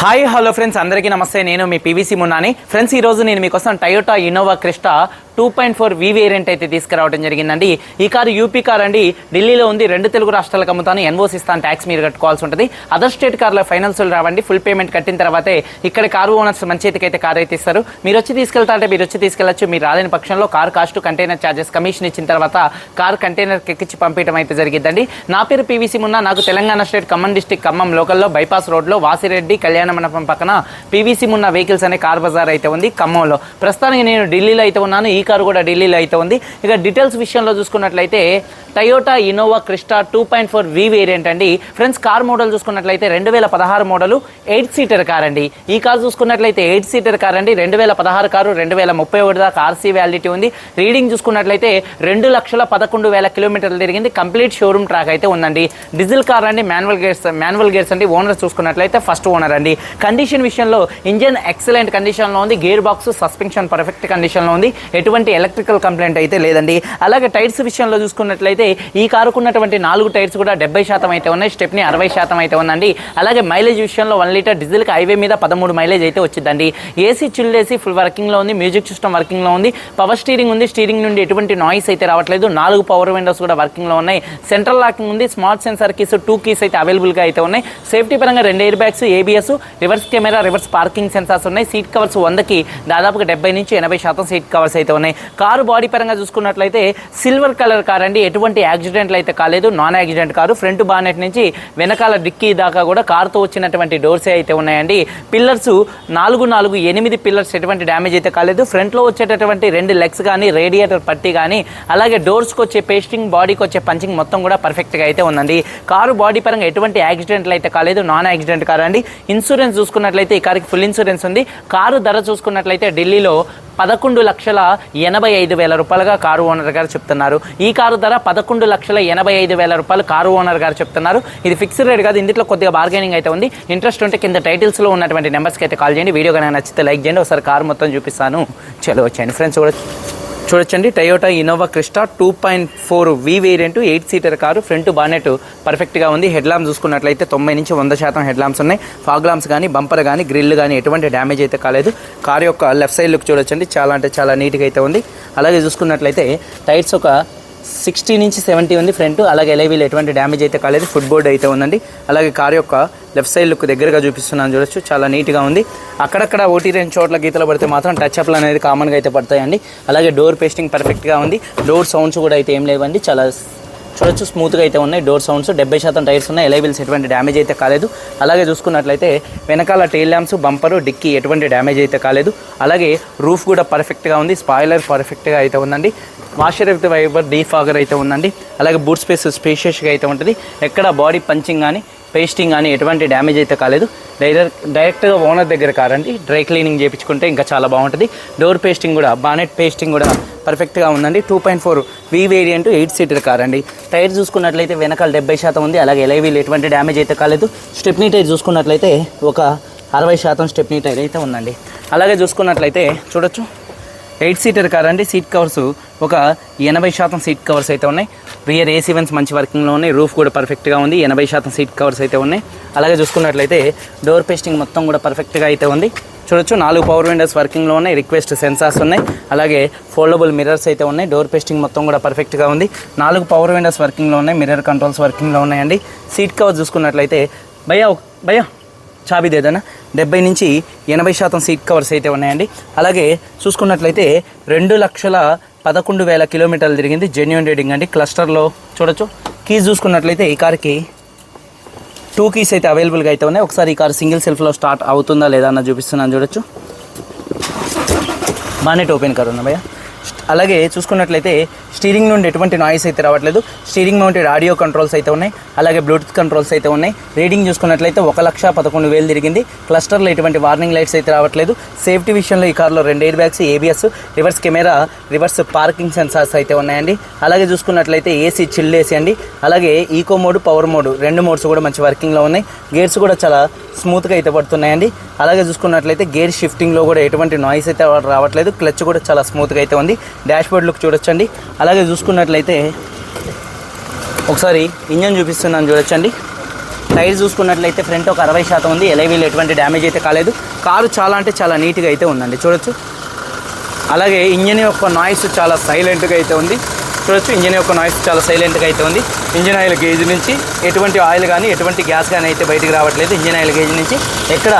Hi hello friends. అందరికీ నమస్తే. నేను మీ పీవీసీ మున్నాని. ఫ్రెండ్స్ ఈ రోజు నేను మీకోసం Toyota Innova Crysta two point four V variant అయితే తీసుకురావడం జరిగిందండి. ఈ కారు యూపీ కార్ అండి. ఢిల్లీలో ఉంది. రెండు తెలుగు రాష్ట్రాలకు అమ్ముతాను. ఎన్ఓసి ఇస్తాను ట్యాక్స్ మీరు కట్టుకోవాల్సి ఉంటుంది. అదర్ స్టేట్ కార్లో ఫైనాన్స్ రావండి. ఫుల్ పేమెంట్ కట్టిన తర్వాతే ఇక్కడ కారు ఓనర్స్ మంచి అయితే కార్ అయితే ఇస్తారు. మీరు వచ్చి తీసుకెళ్తా అంటే మీరు వచ్చి తీసుకెళ్ళచ్చు. మీరు రాలేని పక్షంలో car cost container charges commission ఇచ్చిన తర్వాత కార్ కంటైనర్ ఎక్కించి పంపించడం అయితే జరిగిందండి నా పేరు పీవీసీ మున్నా. నాకు తెలంగాణ స్టేట్ ఖమ్మం డిస్టిక్ ఖమ్మం లోకల్లో బైపాస్ రోడ్లో వాసిరెడ్డి కళ్యాణ్ మండపం పక్కన పీవీసీ ఉన్న వెహికల్స్ అనే కార్ బజార్ అయితే ఉంది. ఖమ్మంలో. ప్రస్తుతానికి నేను ఢిల్లీలో అయితే ఉన్నాను. ఈ కారు కూడా ఢిల్లీలో అయితే ఉంది. ఇక డీటెయిల్స్ విషయంలో చూసుకున్నట్లయితే Toyota Innova Crysta two point four V variant అండి. ఫ్రెండ్స్ కార్ మోడల్ చూసుకున్నట్లయితే రెండు వేల పదహారు మోడలు ఎయిట్ సీటర్ కార్ అండి. ఈ కార్ చూసుకున్నట్లయితే ఎయిట్ సీటర్ కార్ అండి. రెండు వేల పదహారు కారు రెండు వేల ముప్పై ఒకటి దాకా ఆర్సీ వ్యాలిడిటీ ఉంది. రీడింగ్ చూసుకున్నట్లయితే రెండు లక్షల పదకొండు వేల కిలోమీటర్లు తిరిగింది. కంప్లీట్ షోరూమ్ ట్రాక్ అయితే ఉందండి. డీజిల్ కార్ అండి. మాన్యువల్ గేర్స్ మాన్యువల్ గేర్స్ అండి. ఓనర్ చూసుకున్నట్లయితే ఫస్ట్ ఓనర్ అండి. కండిషన్ విషయంలో ఇంజన్ ఎక్సలెంట్ కండిషన్లో ఉంది గేర్ బాక్స్ సస్పెన్షన్ పర్ఫెక్ట్ కండిషన్లో ఉంది ఎటువంటి ఎలక్ట్రికల్ కంప్లైంట్ అయితే లేదండి. అలాగే టైర్స్ విషయంలో చూసుకున్నట్లయితే ఈ కారుకున్నటువంటి నాలుగు టైర్స్ కూడా డెబ్బై శాతం అయితే ఉన్నాయి స్టెప్ని అరవై శాతం అయితే ఉందండి. అలాగే మైలేజ్ విషయంలో వన్ లీటర్ డీజిల్కి హైవే మీద పదమూడు మైలేజ్ అయితే వచ్చిందండి. ఏసీ చిల్డ్ ఏసీ ఫుల్ వర్కింగ్లో ఉంది మ్యూజిక్ సిస్టమ్ వర్కింగ్లో ఉంది పవర్ స్టీరింగ్ ఉంది స్టీరింగ్ నుండి ఎటువంటి నాయిస్ అయితే రావట్లేదు. నాలుగు పవర్ విండోస్ కూడా వర్కింగ్లో ఉన్నాయి. సెంట్రల్ లాకింగ్ ఉంది smart sensor keys two keys అయితే అవైలబుల్గా అయితే ఉన్నాయి. సేఫ్టీ పరంగా రెండు air bags ABS reverse camera reverse parking sensors ఉన్నాయి. సీట్ కవర్స్ వందకి దాదాపుగా డెబ్బై నుంచి ఎనభై శాతం సీట్ కవర్స్ అయితే ఉన్నాయి. కారు బాడీ పరంగా చూసుకున్నట్లయితే సిల్వర్ కలర్ కార్ అండి ఎటువంటి యాక్సిడెంట్లు అయితే కాలేదు. Non accident car. Front bonnet నుంచి వెనకాల డిక్కీ దాకా కూడా కారుతో వచ్చినటువంటి డోర్సే అయితే ఉన్నాయండి. పిల్లర్స్ నాలుగు నాలుగు ఎనిమిది పిల్లర్స్ ఎటువంటి డ్యామేజ్ అయితే కాలేదు. ఫ్రంట్లో వచ్చేటటువంటి రెండు లెగ్స్ కానీ రేడియేటర్ పట్టి కానీ అలాగే డోర్స్కి వచ్చే పేస్టింగ్ బాడీకి వచ్చే పంచింగ్ మొత్తం కూడా పర్ఫెక్ట్గా అయితే ఉందండి. కారు బాడీ పరంగా ఎటువంటి యాక్సిడెంట్లు అయితే కాలేదు. నాన్ యాక్సిడెంట్ కారు అండి ఇన్సూరెన్స్ ఇన్సూరెన్స్ చూసుకున్నట్లయితే ఈ కారుకి ఫుల్ ఇన్సూరెన్స్ ఉంది. కారు ధర చూసుకున్నట్లయితే ఢిల్లీలో పదకొండు లక్షల ఎనభై ఐదు వేల రూపాయలుగా కారు ఓనర్ గారు చెప్తున్నారు. ఈ కారు ధర పదకొండు లక్షల ఎనభై ఐదు వేల రూపాయలు కారు ఓనర్ గారు చెప్తున్నారు. ఇది ఫిక్స్డ్ రేట్ కాదు ఇందులో కొద్దిగా బార్గెనింగ్ అయితే ఉంది. ఇంట్రెస్ట్ ఉంటే కింద టైటిల్స్లో ఉన్నటువంటి నెంబర్స్కి అయితే కాల్ చేయండి. వీడియో కనుక నచ్చితే లైక్ చేయండి. ఒకసారి కారు మొత్తం చూపిస్తాను. చలో వచ్చాయండి. ఫ్రెండ్స్ కూడా చూడొచ్చండి. Toyota Innova Crysta two point four V variant eight seater car front bonnet పర్ఫెక్ట్గా ఉంది. హెడ్ లాంప్స్ చూసుకున్నట్లయితే తొంభై నుంచి వంద శాతం హెడ్ లాంప్స్ ఉన్నాయి. ఫాగ్ లాంప్స్ కానీ బంపర్ కానీ గ్రిల్ కానీ ఎటువంటి డ్యామేజ్ అయితే కాలేదు. కారు యొక్క లెఫ్ట్ సైడ్ లుక్ చూడొచ్చండి. చాలా అంటే చాలా నీట్గా అయితే ఉంది. అలాగే చూసుకున్నట్లయితే టైర్స్ ఒక సిక్స్టీ నుంచి సెవెంటీ ఉంది ఫ్రంట్ అలాగే ఎలైవీలు ఎటువంటి డ్యామేజ్ అయితే కాలేదు. ఫుడ్ బోర్డ్ అయితే ఉందండి. అలాగే కార్ యొక్క లెఫ్ట్ సైడ్ లుక్ దగ్గరగా చూపిస్తున్నాను చూడొచ్చు. చాలా నీట్గా ఉంది. అక్కడక్కడ ఓటీ రెండు చోట్ల గీతలు పడితే మాత్రం టచ్ అప్లు అనేది కామన్గా అయితే పడతాయండి. అలాగే డోర్ పేస్టింగ్ పర్ఫెక్ట్గా ఉంది. డోర్ సౌండ్స్ కూడా అయితే ఏం లేవండి. చాలా చూడొచ్చు స్మూత్గా అయితే ఉన్నాయి. డోర్ సౌండ్స్ డెబ్బై శాతం టైర్స్ ఉన్నాయి. ఎలైబిల్స్ ఎటువంటి డ్యామేజ్ అయితే కాలేదు. అలాగే చూసుకున్నట్లయితే వెనకాల టైల్ ల్యాంప్స్ బంపరు డిక్కీ ఎటువంటి డ్యామేజ్ అయితే కాలేదు. అలాగే రూఫ్ కూడా పర్ఫెక్ట్గా ఉంది. స్పాయిలర్ పర్ఫెక్ట్గా అయితే ఉందండి. వాషర్ విత్ వైబర్ డీఫాగర్ అయితే ఉందండి. అలాగే బూట్ స్పేస్ స్పేషియస్గా అయితే ఉంటుంది. ఎక్కడ బాడీ పంచింగ్ కానీ పేస్టింగ్ కానీ ఎటువంటి డ్యామేజ్ అయితే కాలేదు. డైరెక్ట్ డైరెక్ట్గా ఓనర్ దగ్గర కారండి. డ్రై క్లీనింగ్ చేయించుకుంటే ఇంకా చాలా బాగుంటుంది. డోర్ పేస్టింగ్ కూడా బానెట్ పేస్టింగ్ కూడా పర్ఫెక్ట్గా ఉందండి. Two point four V variant eight seater car అండి టైర్ చూసుకున్నట్లయితే వెనకాల డెబ్బై శాతం ఉంది. అలాగే ఎలైవీలు ఎటువంటి డ్యామేజ్ అయితే కాలేదు. స్టెప్నీ టైర్ చూసుకున్నట్లయితే ఒక అరవై శాతం స్టెప్నీ టైర్ అయితే ఉందండి. అలాగే చూసుకున్నట్లయితే చూడొచ్చు. ఎయిట్ సీటర్ కార్ అండి సీట్ కవర్స్ ఒక ఎనభై శాతం సీట్ కవర్స్ అయితే ఉన్నాయి. రియర్ ఏసీ వెన్స్ మంచి వర్కింగ్లో ఉన్నాయి. రూఫ్ కూడా పర్ఫెక్ట్గా ఉంది. ఎనభై శాతం సీట్ కవర్స్ అయితే ఉన్నాయి. అలాగే చూసుకున్నట్లయితే డోర్ పేస్టింగ్ మొత్తం కూడా పర్ఫెక్ట్గా అయితే ఉంది. చూడొచ్చు నాలుగు పవర్ విండోస్ వర్కింగ్లో ఉన్నాయి. రిక్వెస్ట్ సెన్సార్స్ ఉన్నాయి. అలాగే ఫోల్డబుల్ మిర్రర్స్ అయితే ఉన్నాయి. డోర్ పేస్టింగ్ మొత్తం కూడా పర్ఫెక్ట్గా ఉంది. నాలుగు పవర్ విండోస్ వర్కింగ్లో ఉన్నాయి. మిర్రర్ కంట్రోల్స్ వర్కింగ్లో ఉన్నాయండి. సీట్ కవర్ చూసుకున్నట్లయితే భయ్యా ఒక- భయ్యా చాబీది ఏదైనా డెబ్బై నుంచి ఎనభై శాతం సీట్ కవర్స్ అయితే ఉన్నాయండి. అలాగే చూసుకున్నట్లయితే రెండు లక్షల పదకొండు వేల కిలోమీటర్లు తిరిగింది జెన్యున్ రీడింగ్ అండి. క్లస్టర్లో చూడొచ్చు. కీస్ చూసుకున్నట్లయితే ఈ కార్కి టూ కీస్ అయితే అవైలబుల్గా అయితే ఉన్నాయి. ఒకసారి ఈ కార్ సింగిల్ సెల్ఫ్లో స్టార్ట్ అవుతుందా లేదా అన్న చూపిస్తున్నాను. చూడొచ్చు. బానెట్ ఓపెన్ కార్ ఉన్నా భయ్యా. అలాగే చూసుకున్నట్లయితే స్టీరింగ్ నుండి ఎటువంటి నాయిస్ అయితే రావట్లేదు. స్టీరింగ్ మౌంటెడ్ ఆడియో కంట్రోల్స్ అయితే ఉన్నాయి. అలాగే బ్లూటూత్ కంట్రోల్స్ అయితే ఉన్నాయి. రీడింగ్ చూసుకున్నట్లయితే ఒక లక్ష పదకొండు వేలు తిరిగింది. క్లస్టర్లో ఎటువంటి వార్నింగ్ లైట్స్ అయితే రావట్లేదు. సేఫ్టీ విషయంలో ఈ కార్లో రెండు air bags ABS reverse camera reverse parking sensors అయితే ఉన్నాయండి. అలాగే చూసుకున్నట్లయితే ఏసీ చిల్ ఏసీ అండి. అలాగే ఈకో మోడ్ పవర్ మోడ్ రెండు మోడ్స్ కూడా మంచి వర్కింగ్లో ఉన్నాయి. గేర్స్ కూడా చాలా స్మూత్గా అయితే పడుతున్నాయండి. అలాగే చూసుకున్నట్లయితే గేర్ షిఫ్టింగ్లో కూడా ఎటువంటి నాయిస్ అయితే రావట్లేదు. క్లచ్ కూడా చాలా స్మూత్గా అయితే ఉంది. డాష్బోర్డ్ లుక్ చూడొచ్చండి. అలాగే చూసుకున్నట్లయితే ఒకసారి ఇంజన్ చూపిస్తున్నాను చూడొచ్చండి. టైర్ చూసుకున్నట్లయితే ఫ్రంట్ ఒక అరవై శాతం ఉంది. ఎలైవీలు ఎటువంటి డ్యామేజ్ అయితే కాలేదు. కారు చాలా అంటే చాలా నీట్గా అయితే ఉందండి. చూడొచ్చు. అలాగే ఇంజన్ యొక్క నాయిస్ చాలా సైలెంట్గా అయితే ఉంది. చూడొచ్చు. ఇంజిన్ యొక్క నాయిస్ చాలా సైలెంట్గా అయితే ఉంది ఇంజన్ ఆయిల్ గేజ్ నుంచి ఎటువంటి ఆయిల్ కానీ ఎటువంటి గ్యాస్ కానీ అయితే బయటికి రావట్లేదు ఇంజన్ ఆయిల్ గేజ్ నుంచి. ఎక్కడ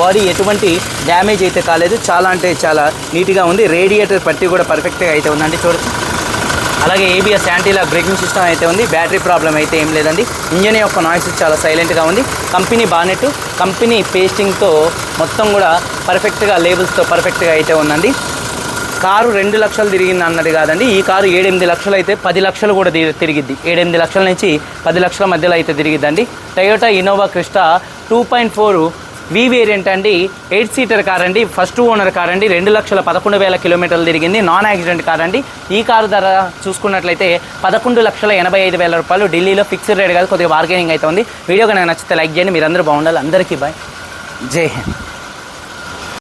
బాడీ ఎటువంటి డ్యామేజ్ అయితే కాలేదు. చాలా అంటే చాలా నీట్గా ఉంది. రేడియేటర్ పట్టి కూడా పర్ఫెక్ట్గా అయితే ఉందండి. చూడొచ్చు. అలాగే ఏబిఎస్ యాంటీలా బ్రేకింగ్ సిస్టమ్ అయితే ఉంది. బ్యాటరీ ప్రాబ్లం అయితే ఏం లేదండి. ఇంజిన్ యొక్క నాయిస్ చాలా సైలెంట్గా ఉంది. కంపెనీ బానెట్ కంపెనీ పేస్టింగ్తో మొత్తం కూడా పర్ఫెక్ట్గా లేబుల్స్తో పర్ఫెక్ట్గా అయితే ఉందండి. కారు రెండు లక్షలు తిరిగింది అన్నది కాదండి. ఈ కారు ఏడెనిమిది లక్షలు అయితే పది లక్షలు కూడా తిరిగిద్ది. ఏడెనిమిది లక్షల నుంచి పది లక్షల మధ్యలో అయితే తిరిగిద్దండి. Toyota Innova Crysta two point four V variant అండి. ఎయిట్ సీటర్ కార్ అండి ఫస్ట్ ఓనర్ కార్ అండి రెండు లక్షల పదకొండు వేల కిలోమీటర్లు తిరిగింది. నాన్ యాక్సిడెంట్ కార్ అండి ఈ కారు ధర చూసుకున్నట్లయితే పదకొండు లక్షల ఎనభై ఐదు వేల రూపాయలు ఢిల్లీలో ఫిక్స్డ్ రేట్ కాదు కొద్దిగా బార్గెనింగ్ అయితే ఉంది. వీడియో కనుక నచ్చితే లైక్ చేయండి. మీరందరూ బాగుండాలి. అందరికీ బాయ్ జై హింద్.